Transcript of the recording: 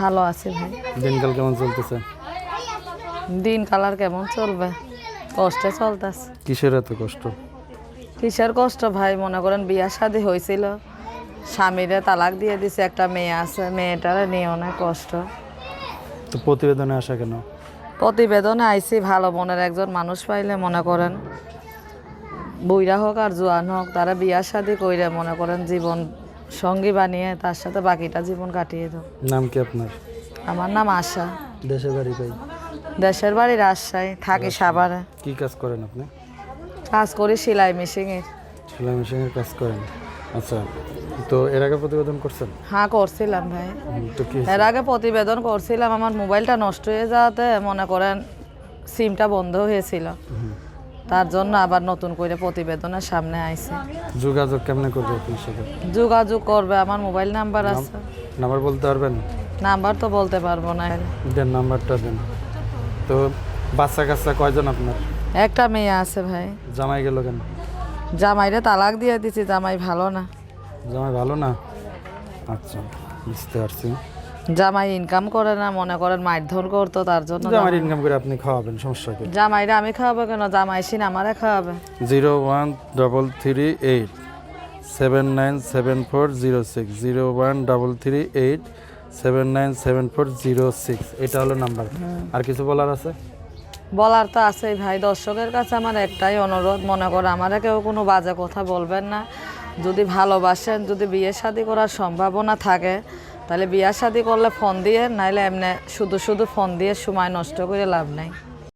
ভালো আছি ভাই। দিনকাল কেমন চলতেছে? দিন কালার কেমন চলবে? কষ্টে চলতেছে। কিসের এত কষ্ট? কিসের কষ্ট ভাই? মনে করেন বিয়া শাদি হয়েছিল। স্বামীরে তালাক দিয়ে দিছে একটা মেয়ে আছে। মেয়েটারে নিয়ে অনেক কষ্ট। তো প্রতিবেদনে আসা কেন? প্রতিবেদনে আইসি ভালো মনের একজন মানুষ পাইলে মনে করেন। বইরা হোক আর জোয়ান হোক তারা বিয়া শাদি কইরে মনে করেন জীবন সঙ্গী বানিয়ে তার সাথে বাকিটা জীবন কাটিয়ে দাও নাম কি আপনার? আমার নাম আশা। দেশের বাড়ি পাই দেশের বাড়ি রাজশাহী থাকি সাভারে। কি কাজ করেন আপনি? কাজ করি সেলাই মেশিনের সেলাই মেশিনের কাজ করেন। আচ্ছা তো এর আগে প্রতিবেদন করছেন? হ্যাঁ করছিলাম ভাই। তো কি এর আগে প্রতিবেদন করছিলাম আমার মোবাইলটা নষ্ট হয়ে যাওয়াতে মনে করেন সিমটা বন্ধ হয়েছিল। তার জন্য আবার নতুন করে প্রতিবেদনের সামনে আইছে। যোগাযোগ কেমনে করবে আপনার সাথে যোগাযোগ করবে আমার মোবাইল নাম্বার আছে। নাম্বার বলতে পারবেন? নাম্বার তো বলতে পারব না। দেন নাম্বারটা দেন। তো বাচ্চা কাচ্চা কয়জন আপনার? একটা মেয়ে আছে ভাই। জামাই গেল কেন? জামাইরে তালাক দিয়ে দিছি জামাই ভালো না। জামাই ভালো না? আচ্ছা বুঝতে পারছি। জামাই ইনকাম করে না মনে করেন মারধর করতো তার জন্য জামাই ইনকাম করে আপনি খাওয়াবেন সমস্যা কি? জামাইরে আমি খাওয়াবো কেন? জামাই সিন আমারে খাওয়াবে। Zero one double three eight seven nine seven four zero six. Zero one double three eight seven nine seven four zero six. এটা হলো নাম্বার। আর কিছু বলার আছে? বলার তো আছেই ভাই। দর্শকের কাছে আমার একটাই অনুরোধ মনে করো আমারে কেউ কোনো বাজে কথা বলবেন না। যদি ভালোবাসেন যদি বিয়ে শাদি করার সম্ভাবনা থাকে তাহলে বিয়ে শাদি করলে ফোন দিয়ে, নাইলে এমনি শুধু শুধু ফোন দিয়ে সময় নষ্ট করে লাভ নাই।